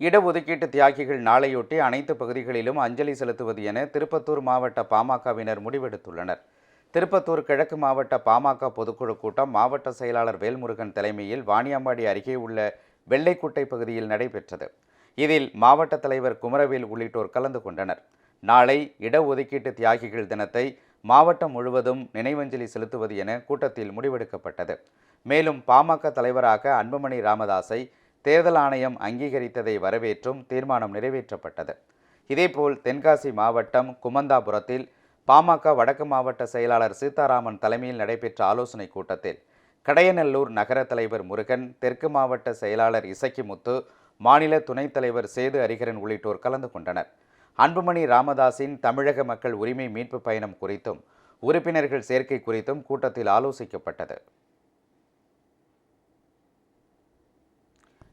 இடஒதுக்கீட்டு தியாகிகள் நாளையொட்டி அனைத்து பகுதிகளிலும் அஞ்சலி செலுத்துவது என திருப்பத்தூர் மாவட்ட பாமகவினர் முடிவெடுத்துள்ளனர். திருப்பத்தூர் கிழக்கு மாவட்ட பாமக பொதுக்குழு கூட்டம் மாவட்ட செயலாளர் வேல்முருகன் தலைமையில் வாணியம்பாடி அருகே உள்ள வெள்ளைக்குட்டை பகுதியில் நடைபெற்றது. இதில் மாவட்ட தலைவர் குமரவேல் உள்ளிட்டோர் கலந்து கொண்டனர். நாளை இடஒதுக்கீட்டு தியாகிகள் தினத்தை மாவட்டம் முழுவதும் நினைவஞ்சலி செலுத்துவது என கூட்டத்தில் முடிவெடுக்கப்பட்டது. மேலும் பாமக தலைவராக அன்புமணி ராமதாஸை தேர்தல் ஆணையம் அங்கீகரித்ததை வரவேற்றும் தீர்மானம் நிறைவேற்றப்பட்டது. இதேபோல் தென்காசி மாவட்டம் குமந்தாபுரத்தில் பாமக வடக்கு மாவட்ட செயலாளர் சீதாராமன் தலைமையில் நடைபெற்ற ஆலோசனைக் கூட்டத்தில் கடையநல்லூர் நகர தலைவர் முருகன் தெற்கு மாவட்ட செயலாளர் இசக்கிமுத்து மாநில துணைத் தலைவர் சேது ஹரிகரன் உள்ளிட்டோர் கலந்து கொண்டனர். அன்புமணி ராமதாஸின் தமிழக மக்கள் உரிமை மீட்பு பயணம் குறித்தும் உறுப்பினர்கள் சேர்க்கை குறித்தும் கூட்டத்தில் ஆலோசிக்கப்பட்டது.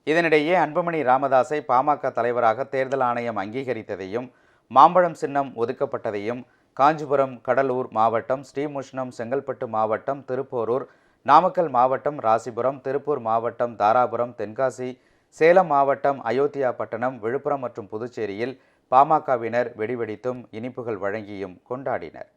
இதனிடையே அன்புமணி ராமதாஸை பாமக தலைவராக தேர்தல் ஆணையம் அங்கீகரித்ததையும் மாம்பழம் சின்னம் ஒதுக்கப்பட்டதையும் காஞ்சிபுரம் கடலூர் மாவட்டம் ஸ்ரீமுஷ்ணம் செங்கல்பட்டு மாவட்டம் திருப்போரூர் நாமக்கல் மாவட்டம் ராசிபுரம் திருப்பூர் மாவட்டம் தாராபுரம் தென்காசி சேலம் மாவட்டம் அயோத்தியா பட்டணம் விழுப்புரம் மற்றும் புதுச்சேரியில் பாமகவினர் வெடிவெடித்தும் இனிப்புகள் வழங்கியும் கொண்டாடினர்.